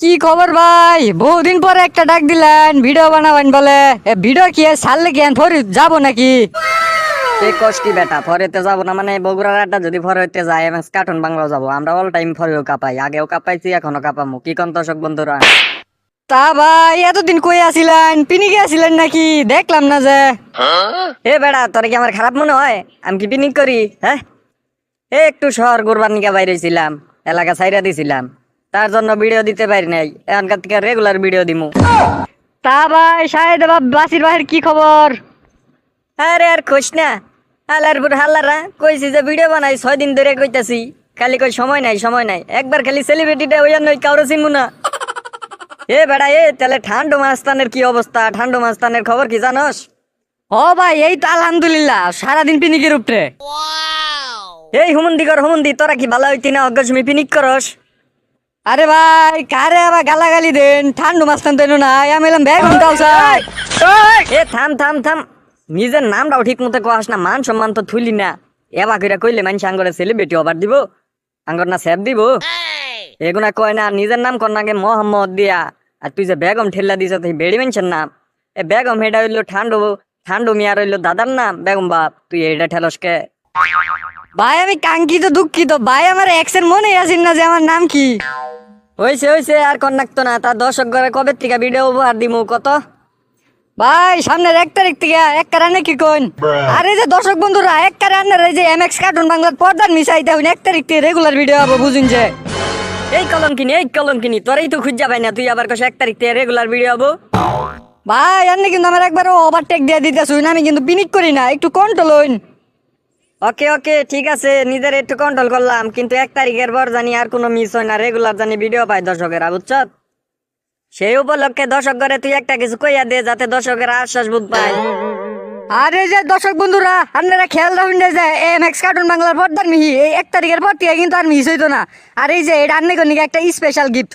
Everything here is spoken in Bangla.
কি খবর ভাই? বহুদিন পরে একটা ডাক দিলেন ভিডিও বানাবেন বলে। এ ভিডিও কি সারলে কি ফরি যাব নাকি? এই কষ্টি বেটা ফরেতে যাব না মানে বগুড়ার আড্ডা যদি ফরে হইতে যায় এবং কার্টুন বাংলাও যাব। আমরা অল টাইম ফরেও কাপাই আগেও কাপাইছি এখনও কাপামু। কি কন দর্শক বন্ধুরা? তা ভাই এতদিন কই আসিলেন পিনিকে আসিলেন নাকি? দেখলাম না যে। এ বেড়া তোর কি আমার খারাপ মনে হয়? আমি কি পিকনিক করি হ্যাঁ? এ একটু শহর ঘুরবার নিকে বাইরে ছিলাম এলাকা সাইরা দিছিলাম। তার জন্য ভিডিও দিতে পারি নাই। এখনকার থেকে রেগুলার ভিডিও দিমু। তা ভাই শাহেদ বাসির ভাইয়ের কি খবর? আরে আর খুশ না হালার পুর হালারা কইছি যে ভিডিও বানাই ছয় দিন ধরে কইতাছি। খালি কই সময় নাই সময় নাই। একবার খালি সেলিব্রিটিটা ওই জন্য কারও চিনবো না। এ বেড়া এ তাহলে ঠান্ডো মাস্তানের কি অবস্থা? ঠান্ডো মাস্তানের খবর কি জানোস? ও ভাই এই তো আলহামদুলিল্লাহ সারাদিন পিনিকের উপরে। এই হুমন্দি কর হুমন্দি তোরা কি ভালো হইতি না? অজ্ঞাসমী পিনিক করস? আরে ভাই কারে আবার গালাগালি দেন? ঠান্ডু মাস্তান দেন না আমি এলাম ব্যাগ উঠাও এ থাম থাম থাম। নিজের নামটাও ঠিক মতো কহাস না মান সম্মান তো থুলি না। এবা কইরা কইলে মানুষ আঙ্গরে সেলিব্রিটি অবার দিব। আঙ্গর না সেব দিব। এগুনা কয় না নিজের নাম কর নাগে মোহাম্মদ দিয়া। আর তুই যে বেগম ঠেল্লা দিছ তুই বেড়ি মেনছেন নাম এ বেগম হেডা হইল ঠান্ডু ঠান্ডু মিয়ার হইল দাদার নাম বেগম বাপ। তুই এইটা ঠেলস কে? ভাই আমি কাঙ্ক্ষিত দুঃখিত। ভাই আমার এক্সের মনে আছেন না যে আমার নাম কি? হইছে হইছে আর কন্যাক্ত না। তার দর্শক ঘরে কবে থেকে ভিডিও উপহার দিমু কত? ভাই সামনের এক তারিখ থেকে এক কারণে কি কোন? আরে যে দর্শক বন্ধুরা এক কারণে এই যে এম এক্স কার্টুন বাংলার পর্দার মিশাইতে হইন এক তারিখ থেকে রেগুলার ভিডিও হব বুঝুন যে। এই কলঙ্কিনি এই কলঙ্কিনি তোরাই তো খুঁজা পাই না তুই আবার কস এক তারিখ থেকে রেগুলার ভিডিও হব ভাই আপনি কিন্তু আমার একবারও ওভারটেক দিয়ে দিতে শুন আমি কিন্তু পিনিক করি না একটু কন্ট্রোল হইন। ওকে ওকে, ঠিক আছে, নিজের একটু কন্ট্রোল করলাম, কিন্তু এক তারিখের পর জানি আর কোনো মিস হয় না রেগুলার জানি ভিডিও পাই দর্শকেরা, বুঝছ? সেই উপলক্ষে দর্শক ঘরে তুই একটা কিছু কইয়া দে, যাতে দর্শকেরা আশ্বাস বুঝ পায়। আরে যে দর্শক বন্ধুরা, আপনারা খেয়াল রাখুন যে এম এক্স কার্টুন বাংলার পর্দার মিহি, এই এক তারিখের পর থেকে কিন্তু আর মিস হইতো না। আর এই যে, এটা আন্নে একটা স্পেশাল গিফট